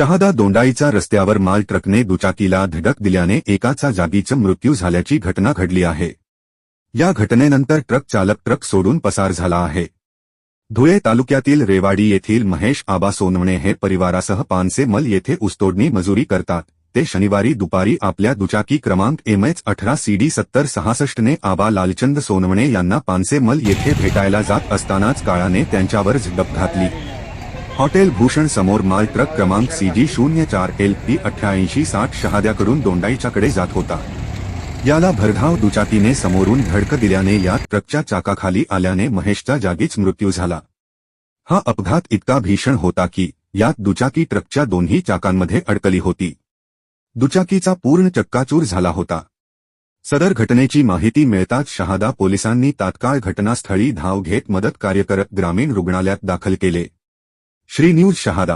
शहादा दोंडाईचा रस्त्यावर माल ट्रकने दुचाकीला धडक दिल्याने एकाचा जागीचा मृत्यू झाल्याची घटना घडली आहे. या घटनेनंतर ट्रक चालक ट्रक सोडून पसार झाला आहे. धुळे तालुक्यातील रेवाडी येथील महेश आबा सोनवणे हे परिवारासह पानसे मल येथे उस्तोडणी मजुरी करतात. ते शनिवारी दुपारी आपल्या दुचाकी क्रमांक एम एच अठरा सीडी सत्तर सहासष्टने आबा लालचंद सोनवणे यांना पानसे मल येथे भेटायला जात असतानाच काळाने त्यांच्यावर झडप घातली. हॉटेल भूषण समोर माल ट्रक क्रमांक सी जी शून्य चार एल पी अठ्ठ्याऐंशी साठ शहाद्याकडून दोंडाईच्याकडे जात होता. याला भरधाव दुचाकीने समोरून धडक दिल्याने या ट्रकच्या चाकाखाली आल्याने महेशचा जागीच मृत्यू झाला. हा अपघात इतका भीषण होता की यात दुचाकी ट्रकच्या दोन्ही चाकांमध्ये अडकली होती. दुचाकीचा पूर्ण चक्काचूर झाला होता. सदर घटनेची माहिती मिळताच शहादा पोलिसांनी तात्काळ घटनास्थळी धाव घेत मदत कार्य करत ग्रामीण रुग्णालयात दाखल केले. श्री न्यूज शहादा